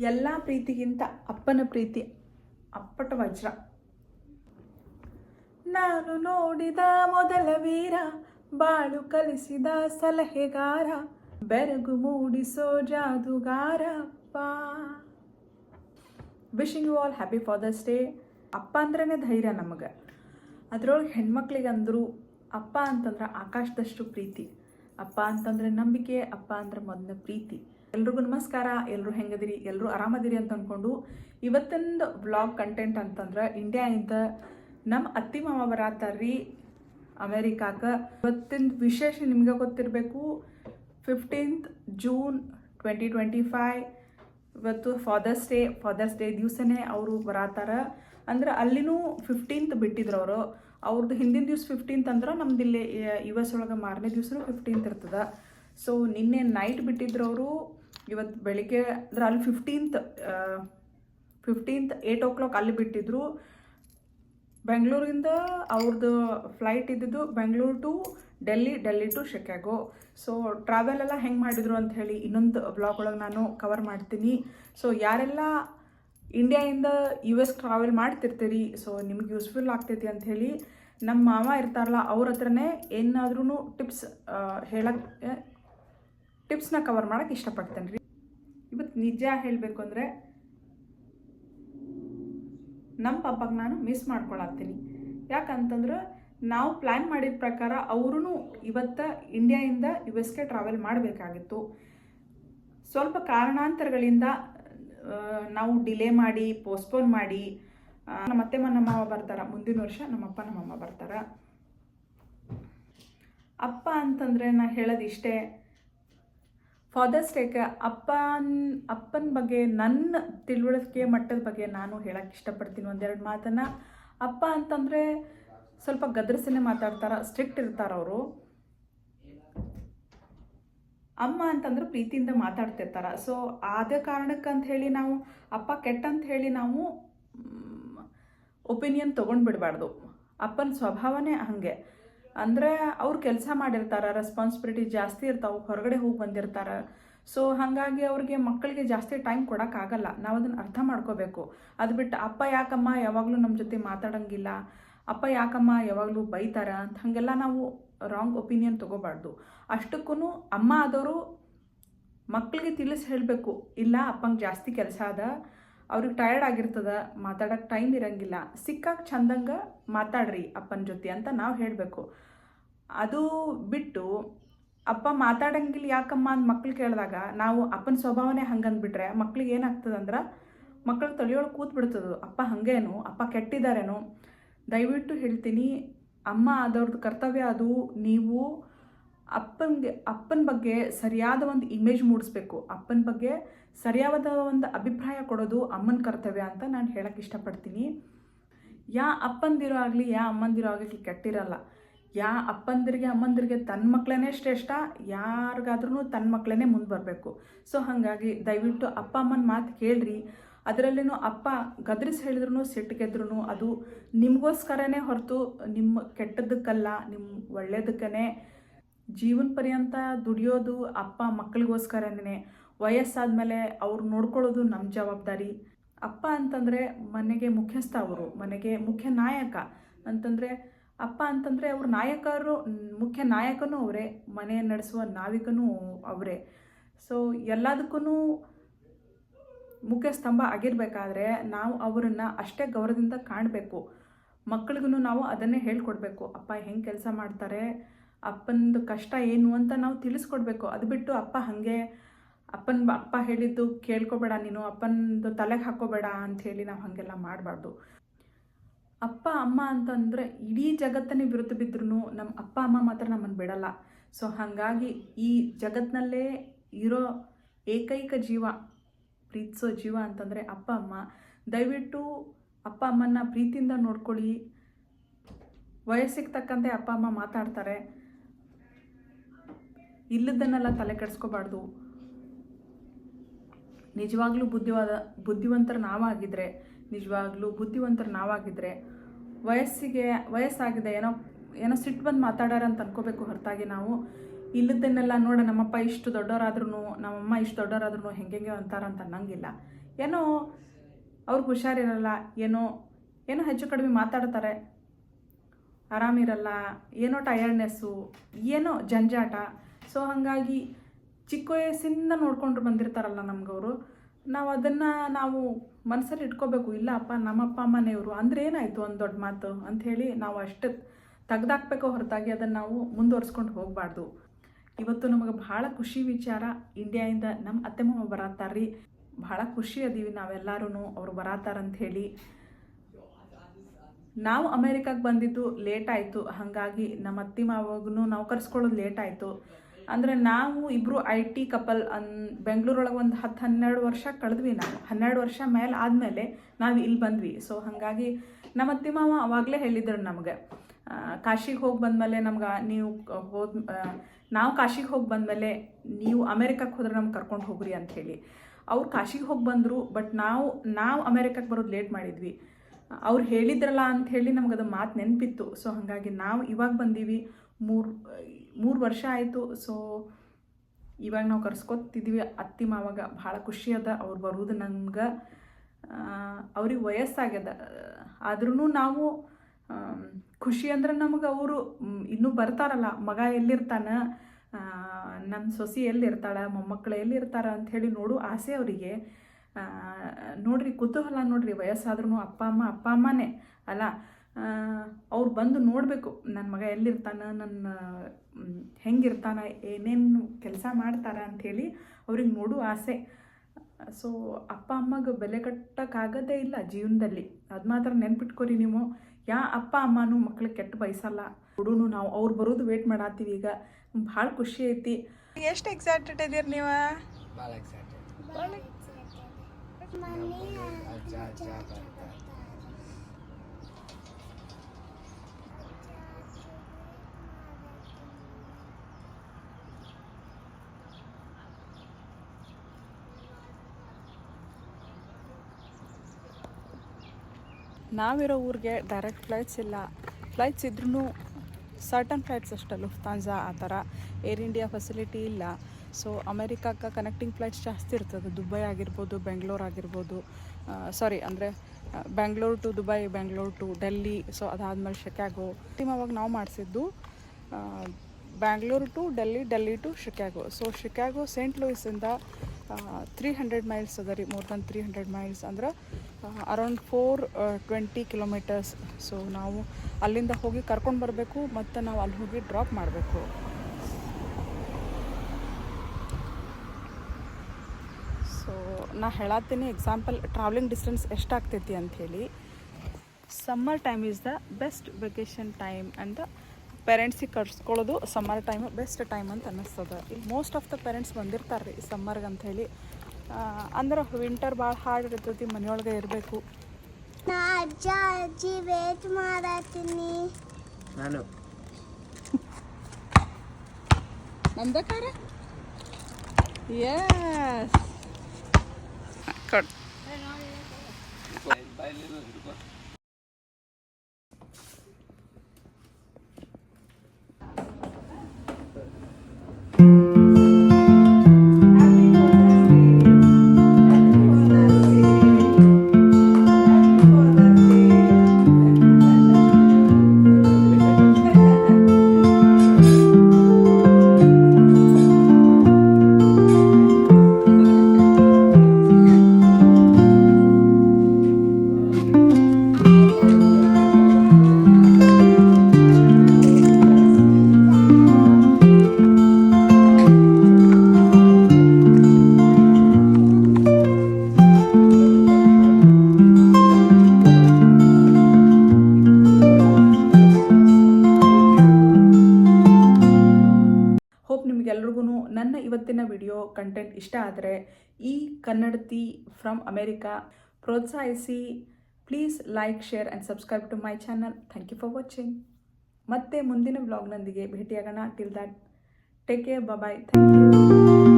ಎಲ್ಲ ಪ್ರೀತಿಗಿಂತ ಅಪ್ಪನ ಪ್ರೀತಿ ಅಪ್ಪಟ ವಜ್ರ. ನಾನು ನೋಡಿದ ಮೊದಲ ವೀರ, ಬಾಳು ಕಲಿಸಿದ ಸಲಹೆಗಾರ, ಬೆರಗು ಮೂಡಿಸೋ ಜಾದುಗಾರಪ್ಪ wishing you all happy father's day ಅಪ್ಪ ಅಂದ್ರೇ ಧೈರ್ಯ ನಮಗೆ. ಅದರೊಳಗೆ ಹೆಣ್ಮಕ್ಳಿಗಂದ್ರು ಅಪ್ಪ ಅಂತಂದ್ರೆ ಆಕಾಶದಷ್ಟು ಪ್ರೀತಿ. ಅಪ್ಪ ಅಂತಂದ್ರೆ ನಂಬಿಕೆ, ಅಪ್ಪ ಅಂದ್ರೆ ಮೊದಲ ಪ್ರೀತಿ. ಎಲ್ರಿಗೂ ನಮಸ್ಕಾರ. ಎಲ್ಲರೂ ಹೆಂಗದಿರಿ? ಎಲ್ಲರೂ ಆರಾಮದಿರಿ ಅಂತ ಅಂದ್ಕೊಂಡು ಇವತ್ತಿಂದು ಬ್ಲಾಗ್ ಕಂಟೆಂಟ್ ಅಂತಂದ್ರೆ ಇಂಡಿಯಾಯಿಂದ ನಮ್ಮ ಅತ್ತಿ ಮಾವ ಬರತ್ತಾರ್ರಿ ಅಮೇರಿಕಾಕ್ಕೆ ಇವತ್ತಿನ ವಿಶೇಷ ನಿಮಗೆ ಗೊತ್ತಿರಬೇಕು fifteenth June twenty twenty five ಇವತ್ತು ಫಾದರ್ಸ್ ಡೇ ಫಾದರ್ಸ್ ಡೇ ದಿವಸನೇ ಅವರು ಬರತ್ತಾರ ಅಂದ್ರೆ ಅಲ್ಲಿನೂ ಫಿಫ್ಟೀನ್ತ್ ಬಿಟ್ಟಿದ್ರು ಅವರು. ಅವ್ರದ್ದು ಹಿಂದಿನ ದಿವ್ಸ ಫಿಫ್ಟೀನ್ತ್ ಅಂದ್ರೆ ನಮ್ದು ಇಲ್ಲಿ ಯು ಎಸ್ ಒಳಗೆ ಮಾರನೇ ದಿವ್ಸನೂ ಫಿಫ್ಟೀನ್ತ್ ಇರ್ತದೆ. ಸೊ ನಿನ್ನೆ ನೈಟ್ ಬಿಟ್ಟಿದ್ರು ಅವರು. ಇವತ್ತು ಬೆಳಿಗ್ಗೆ ಅಂದ್ರೆ ಅಲ್ಲಿ fifteenth fifteenth eight o'clock ಅಲ್ಲಿ ಬಿಟ್ಟಿದ್ರು. ಬೆಂಗಳೂರಿಂದ ಅವ್ರದ್ದು ಫ್ಲೈಟ್ ಇದ್ದಿದ್ದು Bengaluru to Delhi Delhi to Chicago. So travel ಎಲ್ಲ ಹೆಂಗೆ ಮಾಡಿದ್ರು ಅಂತ ಹೇಳಿ ಇನ್ನೊಂದು ಬ್ಲಾಗ್ ಒಳಗೆ ನಾನು ಕವರ್ ಮಾಡ್ತೀನಿ. ಸೊ ಯಾರೆಲ್ಲ ಇಂಡಿಯಾಯಿಂದ ಯು ಎಸ್ ಟ್ರಾವೆಲ್ ಮಾಡ್ತಿರ್ತೀರಿ ಸೊ ನಿಮ್ಗೆ ಯೂಸ್ಫುಲ್ ಆಗ್ತೈತಿ ಹೇಳಿ ನಮ್ಮ ಮಾವ ಇರ್ತಾರಲ್ಲ ಅವ್ರ ಹತ್ರನೇ ಏನಾದ್ರೂ ಟಿಪ್ಸ್ ಹೇಳಕ್ಕೆ ಟಿಪ್ಸ್ನ ಕವರ್ ಮಾಡೋಕ್ಕೆ ಇಷ್ಟಪಡ್ತೇನೆ ರೀ. ಇವತ್ತು ನಿಜ ಹೇಳಬೇಕು ಅಂದರೆ ನಮ್ಮ ಪಾಪಾಗ ನಾನು ಮಿಸ್ ಮಾಡ್ಕೊಳತ್ತೀನಿ. ಯಾಕಂತಂದ್ರೆ ನಾವು ಪ್ಲ್ಯಾನ್ ಮಾಡಿದ ಪ್ರಕಾರ ಅವರು ಇವತ್ತು ಇಂಡಿಯಾಯಿಂದ ಯು ಎಸ್ಗೆ ಟ್ರಾವೆಲ್ ಮಾಡಬೇಕಾಗಿತ್ತು. ಸ್ವಲ್ಪ ಕಾರಣಾಂತರಗಳಿಂದ ನಾವು ಡಿಲೇ ಮಾಡಿ ಪೋಸ್ಟ್ಪೋನ್ ಮಾಡಿ ನಮ್ಮ ಅತ್ತೆ ನಮ್ಮ ಮಾವ ಬರ್ತಾರ. ಮುಂದಿನ ವರ್ಷ ನಮ್ಮಪ್ಪ ನಮ್ಮಮ್ಮ ಬರ್ತಾರ. ಅಪ್ಪ ಅಂತಂದರೆ ನಾ ಹೇಳೋದು ಇಷ್ಟೇ ಫಾದರ್ಸ್ ಡೇಗೆ ಅಪ್ಪನ ಅಪ್ಪನ ಬಗ್ಗೆ ನನ್ನ ತಿಳುವಳಿಕೆ ಮಟ್ಟದ ಬಗ್ಗೆ ನಾನು ಹೇಳಕ್ಕೆ ಇಷ್ಟಪಡ್ತೀನಿ ಒಂದೆರಡು ಮಾತನ್ನು. ಅಪ್ಪ ಅಂತಂದರೆ ಸ್ವಲ್ಪ ಗದ್ರಸನೇ ಮಾತಾಡ್ತಾರ ಸ್ಟ್ರಿಕ್ಟ್ ಇರ್ತಾರ ಅವರು. ಅಮ್ಮ ಅಂತಂದ್ರೆ ಪ್ರೀತಿಯಿಂದ ಮಾತಾಡ್ತಿರ್ತಾರ. ಸೊ ಆದ ಕಾರಣಕ್ಕೆ ಅಂತ ಹೇಳಿ ನಾವು, ಅಪ್ಪ ಕೆಟ್ಟ ಅಂತ ಹೇಳಿ ನಾವು ಒಪಿನಿಯನ್ ತೊಗೊಂಡು ಬಿಡಬಾರ್ದು. ಅಪ್ಪನ ಸ್ವಭಾವನೇ ಹಾಗೆ. ಅಂದರೆ ಅವ್ರು ಕೆಲಸ ಮಾಡಿರ್ತಾರೆ ರೆಸ್ಪಾನ್ಸಿಬಿಲಿಟಿ ಜಾಸ್ತಿ ಇರ್ತಾವೆ, ಹೊರಗಡೆ ಹೋಗಿ ಬಂದಿರ್ತಾರೆ. ಸೊ ಹಾಗಾಗಿ ಅವ್ರಿಗೆ ಮಕ್ಕಳಿಗೆ ಜಾಸ್ತಿ ಟೈಮ್ ಕೊಡೋಕ್ಕಾಗಲ್ಲ ನಾವು ಅದನ್ನು ಅರ್ಥ ಮಾಡ್ಕೋಬೇಕು. ಅದು ಬಿಟ್ಟು ಅಪ್ಪ ಯಾಕಮ್ಮ ಯಾವಾಗಲೂ ನಮ್ಮ ಜೊತೆ ಮಾತಾಡೋಂಗಿಲ್ಲ? ಅಪ್ಪ ಯಾಕಮ್ಮ ಯಾವಾಗಲೂ ಬೈತಾರ? ಅಂತ ಹಾಗೆಲ್ಲ ನಾವು ರಾಂಗ್ ಒಪಿನಿಯನ್ ತೊಗೋಬಾರ್ದು. ಅಷ್ಟಕ್ಕೂ ಅಮ್ಮ ಆದವರು ಮಕ್ಕಳಿಗೆ ತಿಳಿಸಿ ಹೇಳಬೇಕು. ಇಲ್ಲ, ಅಪ್ಪಂಗೆ ಜಾಸ್ತಿ ಕೆಲಸ ಅದ. ಅವ್ರಿಗೆ ಟಯರ್ಡ್ ಆಗಿರ್ತದ, ಮಾತಾಡೋಕೆ ಟೈಮ್ ಇರಂಗಿಲ್ಲ ಸಿಕ್ಕಾಗ ಚಂದಂಗೆ ಮಾತಾಡ್ರಿ ಅಪ್ಪನ ಜೊತೆ ಅಂತ ನಾವು ಹೇಳಬೇಕು. ಅದು ಬಿಟ್ಟು ಅಪ್ಪ ಮಾತಾಡಂಗಿಲ್ಲ ಯಾಕಮ್ಮ ಅಂತ ಮಕ್ಳು ಕೇಳಿದಾಗ ನಾವು ಅಪ್ಪನ ಸ್ವಭಾವನೆ ಹಂಗಂದ್ಬಿಟ್ರೆ ಮಕ್ಳಿಗೆ ಏನಾಗ್ತದಂದ್ರೆ ಮಕ್ಳಿಗೆ ತಲೆಯೊಳಗೆ ಕೂತ್ ಬಿಡ್ತದೆ, ಅಪ್ಪ ಹಾಗೇನು, ಅಪ್ಪ ಕೆಟ್ಟಿದ್ದಾರೇನು ದಯವಿಟ್ಟು ಹೇಳ್ತೀನಿ, ಅಮ್ಮ ಆದವ್ರದ್ದು ಕರ್ತವ್ಯ ಅದು, ನೀವು ಅಪ್ಪನಿಗೆ, ಅಪ್ಪನ ಬಗ್ಗೆ ಸರಿಯಾದ ಒಂದು ಇಮೇಜ್ ಮೂಡಿಸ್ಬೇಕು. ಅಪ್ಪನ ಬಗ್ಗೆ ಸರಿಯಾದ ಒಂದು ಅಭಿಪ್ರಾಯ ಕೊಡೋದು ಅಮ್ಮನ ಕರ್ತವ್ಯ ಅಂತ ನಾನು ಹೇಳಕ್ಕೆ ಇಷ್ಟಪಡ್ತೀನಿ. ಯಾ ಅಪ್ಪಂದಿರೋ ಆಗಲಿ, ಯಾ ಅಮ್ಮಂದಿರೋ ಆಗಲಿ ಕೆಟ್ಟಿರಲ್ಲ. ಯಾ ಅಪ್ಪಂದಿರಿಗೆ, ಅಮ್ಮಂದಿರಿಗೆ ತನ್ನ ಮಕ್ಕಳೇ ಶ್ರೇಷ್ಠ ಯಾರಿಗಾದ್ರೂ ತನ್ನ ಮಕ್ಕಳೇ ಮುಂದೆ ಬರಬೇಕು. ಸೊ ಹಾಗಾಗಿ ದಯವಿಟ್ಟು ಅಪ್ಪ, ಅಮ್ಮನ ಮಾತು ಕೇಳ್ರಿ. ಅದರಲ್ಲಿನೂ ಅಪ್ಪ ಗದರಿಸಿ ಹೇಳಿದ್ರು ಸಿಟ್ಟಿಗೆದ್ರೂ ಅದು ನಿಮಗೋಸ್ಕರನೇ ಹೊರತು, ನಿಮ್ಮ ಕೆಟ್ಟದಕ್ಕಲ್ಲ ನಿಮ್ಮ ಒಳ್ಳೇದಕ್ಕನೇ ಜೀವನ ಪರ್ಯಂತ ದುಡಿಯೋದು ಅಪ್ಪ ಮಕ್ಕಳಿಗೋಸ್ಕರನೇ. ವಯಸ್ಸಾದಮೇಲೆ ಅವ್ರು ನೋಡ್ಕೊಳ್ಳೋದು ನಮ್ಮ ಜವಾಬ್ದಾರಿ. ಅಪ್ಪ ಅಂತಂದರೆ ಮನೆಗೆ ಮುಖ್ಯಸ್ಥ ಅವರು, ಮನೆಗೆ ಮುಖ್ಯ ನಾಯಕ ಅಂತಂದರೆ ಅಪ್ಪ ಅಂತಂದರೆ ಅವ್ರ ನಾಯಕರು, ಮುಖ್ಯ ನಾಯಕನೂ ಅವರೇ, ಮನೆ ನಡೆಸುವ ನಾವಿಕನೂ ಅವರೇ. ಸೊ ಎಲ್ಲದಕ್ಕೂ ಮುಖ್ಯ ಸ್ತಂಭ ಆಗಿರಬೇಕಾದ್ರೆ ನಾವು ಅವರನ್ನು ಅಷ್ಟೇ ಗೌರವದಿಂದ ಕಾಣಬೇಕು. ಮಕ್ಕಳಿಗೂ ನಾವು ಅದನ್ನೇ ಹೇಳ್ಕೊಡ್ಬೇಕು. ಅಪ್ಪ ಹೆಂಗೆ ಕೆಲಸ ಮಾಡ್ತಾರೆ? ಅಪ್ಪನದು ಕಷ್ಟ ಏನು ಅಂತ ನಾವು ತಿಳಿಸ್ಕೊಡ್ಬೇಕು. ಅದು ಬಿಟ್ಟು ಅಪ್ಪ ಹಾಗೆ, ಅಪ್ಪನ ಅಪ್ಪ ಹೇಳಿದ್ದು ಕೇಳ್ಕೊಬೇಡ ನೀನು ಅಪ್ಪನದು ತಲೆಗೆ ಹಾಕೋಬೇಡ ಅಂಥೇಳಿ ನಾವು ಹಾಗೆಲ್ಲ ಮಾಡಬಾರ್ದು. ಅಪ್ಪ, ಅಮ್ಮ ಅಂತಂದರೆ ಇಡೀ ಜಗತ್ತನ್ನೇ ವಿರುದ್ಧ ಬಿದ್ದರೂ ನಮ್ಮ ಅಪ್ಪ, ಅಮ್ಮ ಮಾತ್ರ ನಮ್ಮನ್ನು ಬಿಡಲ್ಲ. ಸೊ ಹಾಗಾಗಿ ಈ ಜಗತ್ತಿನಲ್ಲೇ ಇರೋ ಏಕೈಕ ಜೀವ, ಪ್ರೀತಿಸೋ ಜೀವ ಅಂತಂದರೆ ಅಪ್ಪ, ಅಮ್ಮ. ದಯವಿಟ್ಟು ಅಪ್ಪ ಅಮ್ಮನ ಪ್ರೀತಿಯಿಂದ ನೋಡ್ಕೊಳ್ಳಿ. ವಯಸ್ಸಿಗೆ ತಕ್ಕಂತೆ ಅಪ್ಪ, ಅಮ್ಮ ಮಾತಾಡ್ತಾರೆ. ಇಲ್ಲದನ್ನೆಲ್ಲ ತಲೆ ಕೆಡಿಸ್ಕೋಬಾರ್ದು. ನಿಜವಾಗ್ಲೂ ಬುದ್ಧಿವಾದ, ಬುದ್ಧಿವಂತರು ನಾವಾಗಿದ್ದರೆ ನಿಜವಾಗ್ಲೂ ಬುದ್ಧಿವಂತರು ನಾವಾಗಿದ್ದರೆ ವಯಸ್ಸಿಗೆ, ವಯಸ್ಸಾಗಿದೆ, ಏನೋ ಏನೋ ಸಿಟ್ಟು ಬಂದು ಮಾತಾಡಾರ ಅಂತ ಅನ್ಕೋಬೇಕು ಹೊರತಾಗಿ ನಾವು. ಇಲ್ಲದನ್ನೆಲ್ಲ ನೋಡ, ನಮ್ಮಪ್ಪ ಇಷ್ಟು ದೊಡ್ಡವರಾದ್ರೂ ನಮ್ಮಮ್ಮ ಇಷ್ಟು ದೊಡ್ಡವರಾದ್ರೂ ಹೆಂಗೆ ಅಂತಾರ ಅಂತ ಅನ್ನಂಗಿಲ್ಲ. ಏನೋ, ಅವ್ರಿಗೆ ಹುಷಾರಿರಲ್ಲ, ಏನೋ ಏನೋ ಹೆಚ್ಚು ಕಡಿಮೆ ಮಾತಾಡ್ತಾರೆ. ಆರಾಮಿರಲ್ಲ, ಏನೋ ಟಯರ್ಡ್ನೆಸ್ಸು ಏನೋ ಜಂಜಾಟ. ಸೊ ಹಾಗಾಗಿ ಚಿಕ್ಕ ವಯಸ್ಸಿಂದ ನೋಡ್ಕೊಂಡು ಬಂದಿರ್ತಾರಲ್ಲ ನಮ್ಗವರು. ನಾವು ಅದನ್ನು ನಾವು ಮನಸ್ಸಲ್ಲಿ ಇಟ್ಕೋಬೇಕು. ಇಲ್ಲ ಅಪ್ಪ, ನಮ್ಮಪ್ಪ ಅಮ್ಮನೇ ಅಂದರೆ ಅಂದ್ರೆ ಏನಾಯಿತು ಒಂದು ದೊಡ್ಡ ಮಾತು ಅಂಥೇಳಿ ನಾವು ಅಷ್ಟು ತೆಗ್ದಾಕ್ಬೇಕು ಹೊರತಾಗಿ ಅದನ್ನು ನಾವು ಮುಂದುವರ್ಸ್ಕೊಂಡು ಹೋಗಬಾರ್ದು. ಇವತ್ತು ನಮಗೆ ಭಾಳ ಖುಷಿ ವಿಚಾರ. ಇಂಡಿಯಾಯಿಂದ ನಮ್ಮ ಅತ್ತೆ ಮಾವ ಬರತ್ತಾರ್ರಿ. ಭಾಳ ಖುಷಿ ಅದೀವಿ ನಾವೆಲ್ಲರೂ ಅವರು ಬರತ್ತಾರಂಥೇಳಿ ನಾವು ಅಮೇರಿಕಾಗೆ ಬಂದಿದ್ದು ಲೇಟ್ ಆಯಿತು. ಹಾಗಾಗಿ ನಮ್ಮ ಅತ್ತೆ ಮಾವಾಗೂ ನಾವು ಕರ್ಸ್ಕೊಳ್ಳೋದು ಲೇಟ್ ಆಯಿತು. ಅಂದರೆ ನಾವು ಇಬ್ಬರು ಐ ಟಿ ಕಪಲ್ ಅನ್ ಬೆಂಗಳೂರೊಳಗೆ ಒಂದು ಹತ್ತು ಹನ್ನೆರಡು ವರ್ಷ ಕಳೆದ್ವಿ ನಾವು. ಹನ್ನೆರಡು ವರ್ಷ ಮೇಲೆ ಆದಮೇಲೆ ನಾವು ಇಲ್ಲಿ ಬಂದ್ವಿ. ಸೊ ಹಾಗಾಗಿ ನಮ್ಮ ಅತ್ತೆ ಮಾವ ಅವಾಗಲೇ ಹೇಳಿದ್ರು ನಮಗೆ ಕಾಶಿಗೆ ಹೋಗಿ ಬಂದಮೇಲೆ ನಮ್ಗೆ ನೀವು ಹೋದ ನಾವು ಕಾಶಿಗೆ ಹೋಗಿ ಬಂದಮೇಲೆ ನೀವು ಅಮೇರಿಕಕ್ಕೆ ಹೋದ್ರೆ ನಮ್ಗೆ ಕರ್ಕೊಂಡು ಹೋಗ್ರಿ ಹೇಳಿ. ಅವ್ರು ಕಾಶಿಗೆ ಹೋಗಿ ಬಂದರು, ಬಟ್ ನಾವು ನಾವು ಅಮೇರಿಕಕ್ಕೆ ಬರೋದು ಲೇಟ್ ಮಾಡಿದ್ವಿ. ಅವ್ರು ಹೇಳಿದ್ರಲ್ಲ ಅಂತ ಹೇಳಿ ನಮ್ಗೆ ಅದು ಮಾತು ನೆನಪಿತ್ತು. ಸೊ ಹಾಗಾಗಿ ನಾವು ಇವಾಗ ಬಂದೀವಿ. ಮೂರು ಮೂರು ವರ್ಷ ಆಯಿತು. ಸೊ ಇವಾಗ ನಾವು ಕರ್ಸ್ಕೊತಿದ್ದೀವಿ ಅತ್ತಿ ಮಾವಾಗ ಭಾಳ ಖುಷಿ ಅದ. ಅವ್ರು ಬರುವುದು ನಮ್ಗೆ ಅವ್ರಿಗೆ ವಯಸ್ಸಾಗ್ಯದ. ಆದ್ರೂ ನಾವು ಖುಷಿ ಅಂದ್ರೆ ನಮಗೆ ಅವರು ಇನ್ನೂ ಬರ್ತಾರಲ್ಲ. ಮಗ ಎಲ್ಲಿರ್ತಾನೆ? ನನ್ನ ಸೊಸಿ ಎಲ್ಲಿರ್ತಾಳೆ? ಮೊಮ್ಮಕ್ಕಳು ಎಲ್ಲಿರ್ತಾರ ಅಂಥೇಳಿ ನೋಡು ಆಸೆ ಅವರಿಗೆ. ನೋಡ್ರಿ ಕುತೂಹಲ ನೋಡ್ರಿ ವಯಸ್ಸಾದ್ರೂ ಅಪ್ಪ ಅಮ್ಮ ಅಪ್ಪ ಅಮ್ಮನೇ ಅಲ್ಲ ಅವ್ರು ಬಂದು ನೋಡಬೇಕು ನನ್ನ ಮಗ ಎಲ್ಲಿರ್ತಾನೆ ನನ್ನ ಹೆಂಗಿರ್ತಾನೆ ಏನೇನು ಕೆಲಸ ಮಾಡ್ತಾರ ಅಂಥೇಳಿ ಅವ್ರಿಗೆ ನೋಡು ಆಸೆ. ಸೊ ಅಪ್ಪ ಅಮ್ಮಗೆ ಬೆಲೆ ಕಟ್ಟೋಕ್ಕಾಗೋದೇ ಇಲ್ಲ ಜೀವನದಲ್ಲಿ. ಅದು ಮಾತ್ರ ನೆನ್ಪಿಟ್ಕೊರಿ ನೀವು. ಯಾ ಅಪ್ಪ ಅಮ್ಮನೂ ಮಕ್ಳಿಗೆ ಕೆಟ್ಟ ಬಯಸಲ್ಲ. ಹುಡುನು ನಾವು ಅವ್ರು ಬರೋದು ವೇಟ್ ಮಾಡಾತ್ತೀವಿ ಈಗ. ಭಾಳ ಖುಷಿ ಐತಿ. ಎಷ್ಟು ಎಕ್ಸೈಟೆಡ್ ಇದೀರಿ ನೀವು? ಭಾಳ ಎಕ್ಸೈಟೆಡ್ ನಾವಿರೋ ಊರಿಗೆ ಡೈರೆಕ್ಟ್ ಫ್ಲೈಟ್ಸ್ ಇಲ್ಲ. ಫ್ಲೈಟ್ಸ್ ಇದ್ರೂ ಸರ್ಟನ್ ಫ್ಲೈಟ್ಸ್ ಅಷ್ಟೇ ಲುಫ್ತಾನ್ಸಾ ಆ ಥರ ಏರ್ ಇಂಡಿಯಾ ಫೆಸಿಲಿಟಿ ಇಲ್ಲ. ಸೊ ಅಮೇರಿಕಾಕ್ಕೆ ಕನೆಕ್ಟಿಂಗ್ ಫ್ಲೈಟ್ಸ್ ಜಾಸ್ತಿ ಇರ್ತದೆ. ದುಬೈ ಆಗಿರ್ಬೋದು ಬೆಂಗ್ಳೂರು ಆಗಿರ್ಬೋದು ಸಾರಿ ಅಂದರೆ Bengaluru to Dubai Bengaluru to Delhi so ಅದಾದಮೇಲೆ ಶಿಕಾಗೋ ಟೀಮ್ ಅವಾಗ ನಾವು ಮಾಡಿಸಿದ್ದು Bangalore to Delhi Delhi to Chicago so Chicago Saint ಲೂಯಿಸಿಂದ three hundred miles ಅದ ರೀ more than three hundred miles ಅಂದ್ರೆ around four twenty kilometres so ನಾವು ಅಲ್ಲಿಂದ ಹೋಗಿ ಕರ್ಕೊಂಡು ಬರಬೇಕು, ಮತ್ತು ನಾವು ಅಲ್ಲಿ ಹೋಗಿ ಡ್ರಾಪ್ ಮಾಡಬೇಕು ಸೊ ನಾ ಹೇಳತ್ತೀನಿ ಎಕ್ಸಾಂಪಲ್ ಟ್ರಾವೆಲಿಂಗ್ ಡಿಸ್ಟೆನ್ಸ್ ಎಷ್ಟಾಗ್ತೈತಿ ಅಂಥೇಳಿ summer time is the best vacation time ಅಂತ ದ ಪೇರೆಂಟ್ಸಿಗೆ ಕರ್ಸ್ಕೊಳ್ಳೋದು ಸಮ್ಮರ್ ಟೈಮ್ ಬೆಸ್ಟ್ ಟೈಮ್ ಅಂತ ಅನ್ನಿಸ್ತದೆ. ಇಲ್ಲಿ ಮೋಸ್ಟ್ ಆಫ್ ದ ಪೇರೆಂಟ್ಸ್ ಬಂದಿರ್ತಾರೆ ರೀ ಸಮ್ಮರ್ಗೆ ಅಂಥೇಳಿ ಅಂದ್ರೆ ವಿಂಟರ್ ಭಾಳ ಹಾರ್ಡ್ ಇರ್ತೈತಿ ಮನೆಯೊಳಗೆ ಇರಬೇಕು. ನಾ ಅಜ್ಜ ಅಜ್ಜಿ ವೇಟ್ ಮಾಡತ್ತೀನಿ. ನಾನು. ಎಸ್ இருப்பார் ಇಷ್ಟ ಆದರೆ ಈ ಕನ್ನಡತಿ ಫ್ರಮ್ ಅಮೇರಿಕಾ ಪ್ರೋತ್ಸಾಹಿಸಿ. Please like share and subscribe to my channel thank you for watching ಮತ್ತೆ ಮುಂದಿನ ವ್ಲಾಗ್ನೊಂದಿಗೆ ಭೇಟಿಯಾಗೋಣ. Till that take care bye thank you